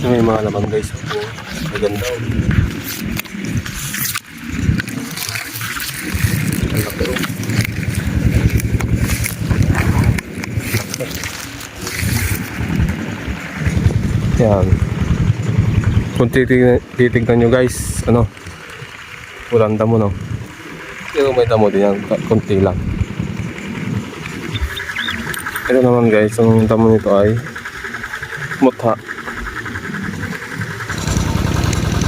Ito may mga laman guys. Maganda. Ang laki, oh. Yan. Kung titignan, nyo guys, ano, walang damo no. Pero may damo din yan, konti lang. Ito naman guys, ang damo nito ay mutha.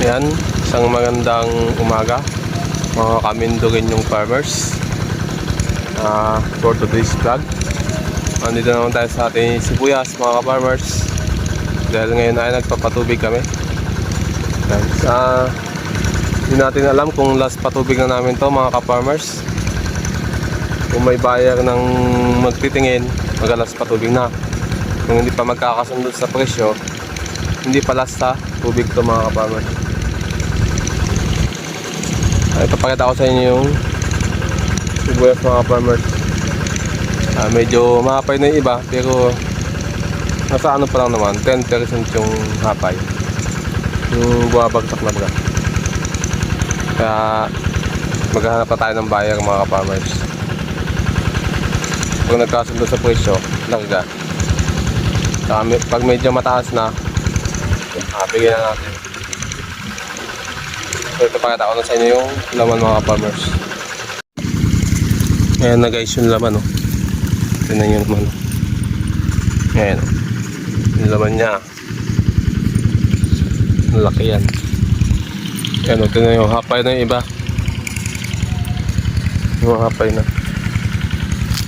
Yan, isang magandang umaga mga kamindugin yung farmers. Ah, for today's vlog. Nandito naman tayo sa ating sibuyas mga ka-farmers. Dahil ngayon ay nagpapatubig kami. Yan, sa Hindi natin alam kung last patubig na namin to mga ka-farmers. Kung may buyer ng magtitingin Magalas patubig na. Kung hindi pa magkakasundo sa presyo Hindi pa last sa tubig to mga ka-farmers ay, papakita ko sa inyo yung sibuyas mga farmers. Ah, medyo mahapay na yung iba, pero nasa ano pa lang naman, 10% yung hapay. Yung bumabagsak na baga. Kaya maghahanap pa tayo ng buyer mga farmers. Kung nagkasundo sa presyo, larga. Pag medyo mataas na, ah, bigyan na natin. So ito pakita ko na sa inyo yung laman mga farmers. Ayan na guys yung laman oh. Tignan yung laman. Ayan oh. Yung laman niya. Ang laki yan. Ayan oh, tignan yung hapay na yung iba. Yung hapay na.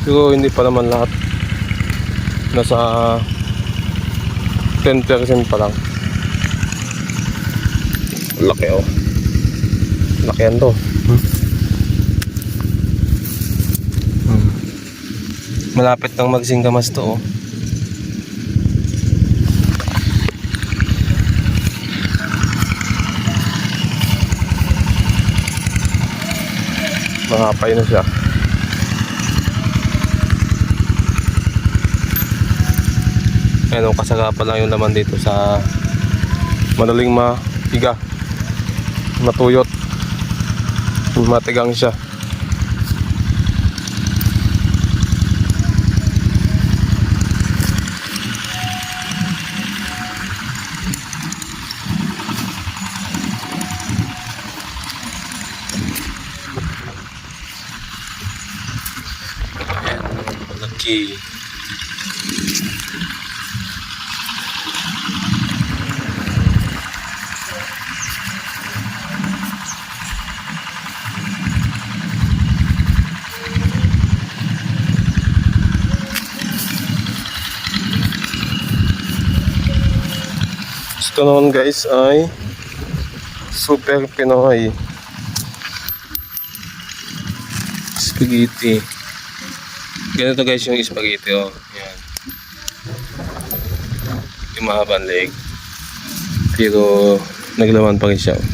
Pero hindi pa naman lahat. Nasa 10% pa lang. Laki oh. Laki yan to. Hmm? Hmm. Malapit nang magsinggamas to oh. Mahapay na siya. Ayan oh, kasagapan lang yung laman dito sa madaling mahiga matuyot matigang siya Laki. Ito naman guys ay Super Pinoy. Spaghetti. Ganito guys yung spaghetti oh. Yan. Yung mahabang leg Pero Naglaman pa rin siya oh.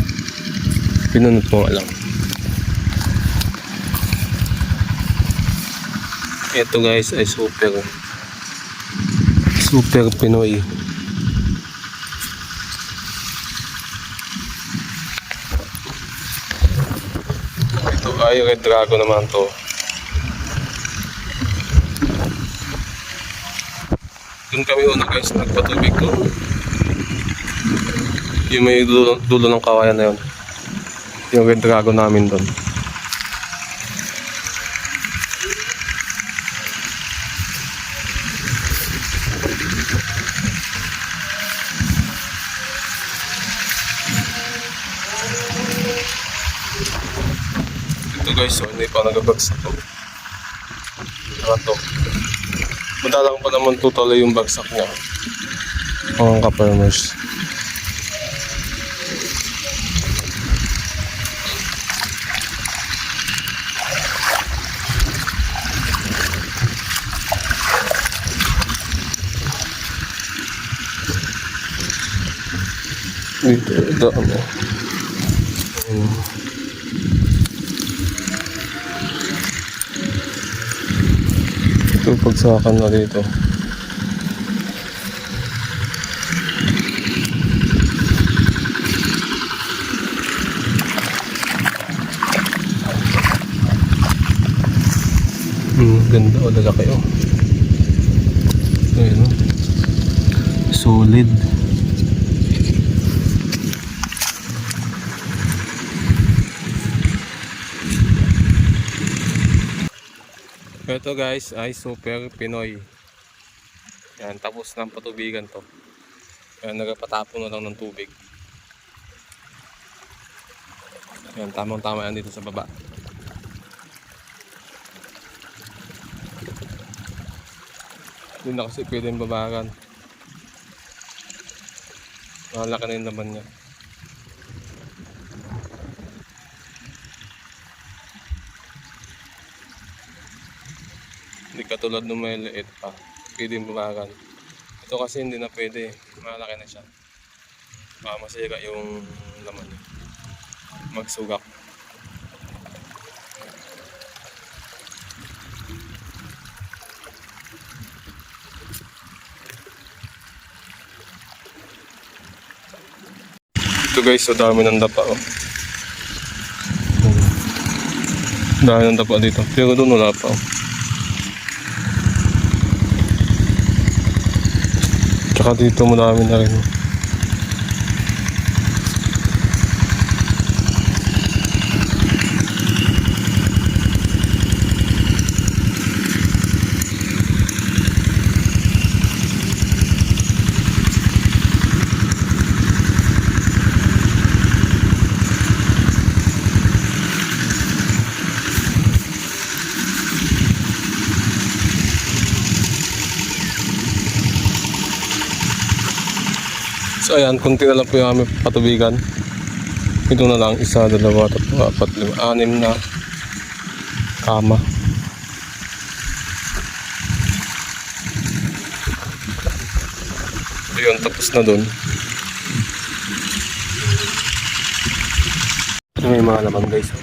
Pinunot mo nga lang. Ito guys ay super Super Pinoy Ito ay Red Dragon naman to. Doon kami una guys, nagpatubig to. Yung may dulo, dulo ng kawayan na yun. Yung Red Dragon namin doon. Guys, so hindi pa nagabagsak to. Saka to. Madalang pa naman total yung bagsak niya. Mga ka-farmers. Dito, daan mo. So pagsakan na dito. Hmm, ganda o lalaki o. Ayan o. Solid. Ito guys ay super Pinoy. Yan, tapos ng patubigan to. Yan, nagpatapon na lang ng tubig. Yan, tamang tama yan dito sa baba. Hindi na kasi pwedeng babakan. Malaki na yung laman niya. Hindi katulad nung may liit pa. Pwedeng babakan. Ito kasi hindi na pwede. Malaki na siya. Baka masira yung laman niya. Magsugak. Ito guys, so dami ng dapa oh. Dami ng dapa dito. Pero doon wala pa oh. Tsaka dito marami na rin oh. So ayan, kunti na lang po yung aming patubigan. Ito na lang, isa, dalawa, tatlo, apat, lima, anim na kama. So yun, tapos na dun. May mga laman guys.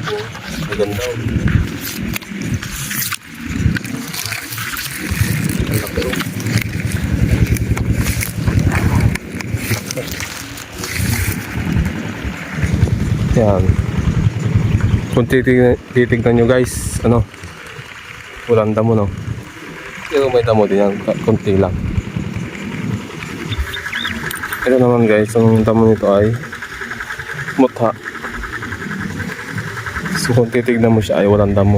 Maganda. oh. Ang laki, Yan. Kung titignan, titignan nyo guys, ano, walang damo no. Pero may damo din yan, konti lang. Ito naman guys, ang damo nito ay mutha. So kung titignan mo siya ay walang damo.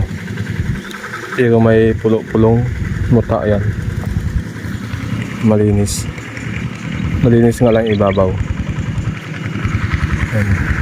Pero may pulo-pulong mutha yan. Malinis. Malinis nga lang ibabaw. Yan.